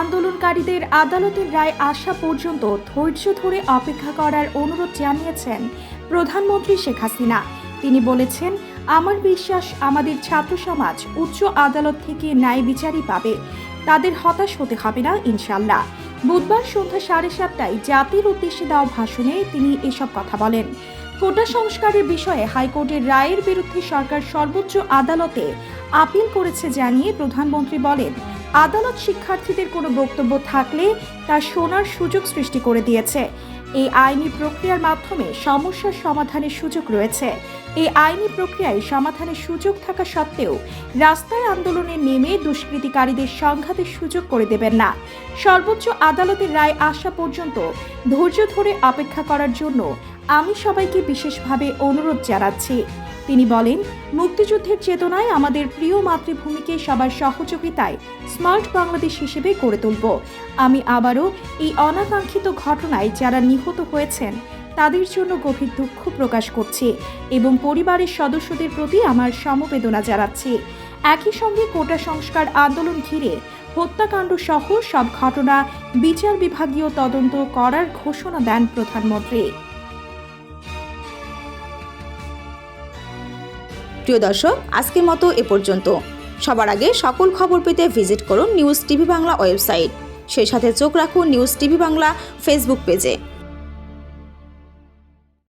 আন্দোলনকারীদের আদালতের রায় আসা পর্যন্ত ধৈর্য ধরে অপেক্ষা করার অনুরোধ জানিয়েছেন প্রধানমন্ত্রী শেখ হাসিনা। তিনি বলেছেন, আমার বিশ্বাস, আমাদের ছাত্র সমাজ উচ্চ আদালত থেকে ন্যায় বিচারই পাবে। তাদের হতাশ হতে হবে না, ইনশাল্লাহ। বুধবার সন্ধ্যা সাড়ে সাতটায় জাতির উদ্দেশ্যে দেওয়া ভাষণে তিনি এসব কথা বলেন। কোটা সংস্কারের বিষয়ে হাইকোর্টের রায়ের বিরুদ্ধে সরকার সর্বোচ্চ আদালতে আপিল করেছে জানিয়ে প্রধানমন্ত্রী বলেন আদালত শিক্ষার্থীদের কোনো বক্তব্য থাকলে তা শোনার সুযোগ সৃষ্টি করে দিয়েছে। এই আইনি প্রক্রিয়ার মাধ্যমে সমস্যার সমাধানের সুযোগ রয়েছে। এই আইনি প্রক্রিয়ায় সমাধানের সুযোগ থাকা সত্ত্বেও রাস্তায় আন্দোলনে নেমে দুষ্কৃতিকারীদের সংঘাতের সুযোগ করে দেবেন না। সর্বোচ্চ আদালতের রায় আসা পর্যন্ত ধৈর্য ধরে অপেক্ষা করার জন্য আমি সবাইকে বিশেষভাবে অনুরোধ জানাচ্ছি। তিনি বলেন, মুক্তিযুদ্ধের চেতনায় আমাদের প্রিয় মাতৃভূমিকে সবার সহযোগিতায় স্মার্ট বাংলাদেশ হিসেবে গড়ে তুলব। আমি আবারও এই অনাকাঙ্ক্ষিত ঘটনায় যারা নিহত হয়েছেন, তাদের জন্য গভীর দুঃখ প্রকাশ করছি এবং পরিবারের সদস্যদের প্রতি আমার সমবেদনা জানাচ্ছি। একই সঙ্গে কোটা সংস্কার আন্দোলন ঘিরে হত্যাকাণ্ড সহ সব ঘটনা বিচার বিভাগীয় তদন্ত করার ঘোষণা দেন প্রধানমন্ত্রী। প্রিয় দর্শক, আজকের মতো এ পর্যন্ত। সবার আগে সকল খবর পেতে ভিজিট করুন নিউজ টিভি বাংলা ওয়েবসাইট। সেই সাথে চোখ রাখুন নিউজ টিভি বাংলা ফেসবুক পেজে।